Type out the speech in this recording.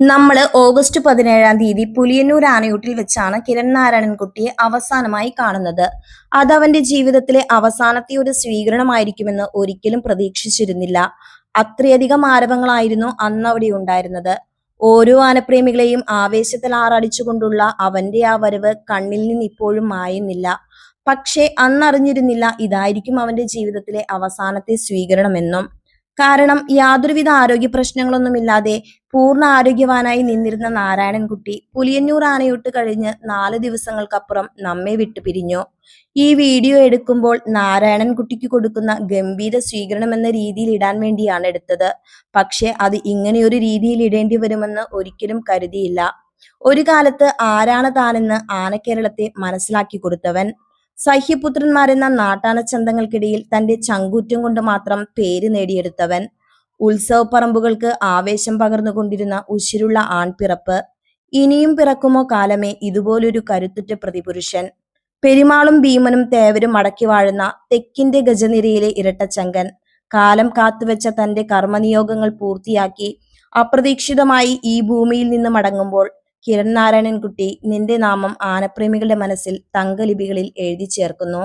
നമ്മൾ ഓഗസ്റ്റ് പതിനേഴാം തീയതി പുലിയന്നൂർ ആനയൂട്ടിൽ വെച്ചാണ് കിരൺ നാരായണൻ കുട്ടിയെ അവസാനമായി കാണുന്നത്. അത് അവന്റെ ജീവിതത്തിലെ അവസാനത്തെ ഒരു സ്വീകരണമായിരിക്കുമെന്ന് ഒരിക്കലും പ്രതീക്ഷിച്ചിരുന്നില്ല. അത്രയധികം ആരവങ്ങളായിരുന്നു അന്ന് അവിടെ ഉണ്ടായിരുന്നത്. ഓരോ ആനപ്രേമികളെയും ആവേശത്തിൽ ആറടിച്ചുകൊണ്ടുള്ള അവന്റെ ആ വരവ് കണ്ണിൽ നിന്ന് ഇപ്പോഴും മായുന്നില്ല. പക്ഷേ അന്നറിഞ്ഞിരുന്നില്ല ഇതായിരിക്കും അവന്റെ ജീവിതത്തിലെ അവസാനത്തെ സ്വീകരണമെന്നും. കാരണം യാതൊരുവിധ ആരോഗ്യ പ്രശ്നങ്ങളൊന്നുമില്ലാതെ പൂർണ ആരോഗ്യവാനായി നിന്നിരുന്ന നാരായണൻകുട്ടി പുലിയന്നൂർ ആനയൂട്ട് കഴിഞ്ഞ് നാല് ദിവസങ്ങൾക്കപ്പുറം നമ്മെ വിട്ടുപിരിഞ്ഞു ഈ വീഡിയോ എടുക്കുമ്പോൾ നാരായണൻകുട്ടിക്ക് കൊടുക്കുന്ന ഗംഭീര സ്വീകരണം എന്ന രീതിയിൽ ഇടാൻ വേണ്ടിയാണ് എടുത്തത്. പക്ഷെ അത് ഇങ്ങനെയൊരു രീതിയിൽ ഇടേണ്ടി വരുമെന്ന് ഒരിക്കലും കരുതിയില്ല. ഒരു കാലത്ത് ആരാണ് താനെന്ന് ആനക്കേരളത്തെ മനസ്സിലാക്കി കൊടുത്തവൻ. സഹ്യപുത്രന്മാരെന്ന നാട്ടാന ചന്തങ്ങൾക്കിടയിൽ തന്റെ ചങ്കൂറ്റം കൊണ്ട് മാത്രം പേര് നേടിയെടുത്തവൻ. ഉത്സവപ്പറമ്പുകൾക്ക് ആവേശം പകർന്നുകൊണ്ടിരുന്ന ഉശിരുള്ള ആൺപിറപ്പ്. ഇനിയും പിറക്കുമോ കാലമേ ഇതുപോലൊരു കരുത്തുറ്റ പ്രതിപുരുഷൻ. പെരുമാളും ഭീമനും തേവരും മടക്കി വാഴുന്ന തെക്കിന്റെ ഗജനിരയിലെ ഇരട്ടച്ചങ്കൻ കാലം കാത്തുവെച്ച തന്റെ കർമ്മനിയോഗങ്ങൾ പൂർത്തിയാക്കി അപ്രതീക്ഷിതമായി ഈ ഭൂമിയിൽ നിന്ന് മടങ്ങുമ്പോൾ കിരൺ നാരായണൻകുട്ടി നിന്റെ നാമം ആനപ്രേമികളുടെ മനസ്സിൽ തങ്കലിപികളിൽ എഴുതി ചേർക്കുന്നു.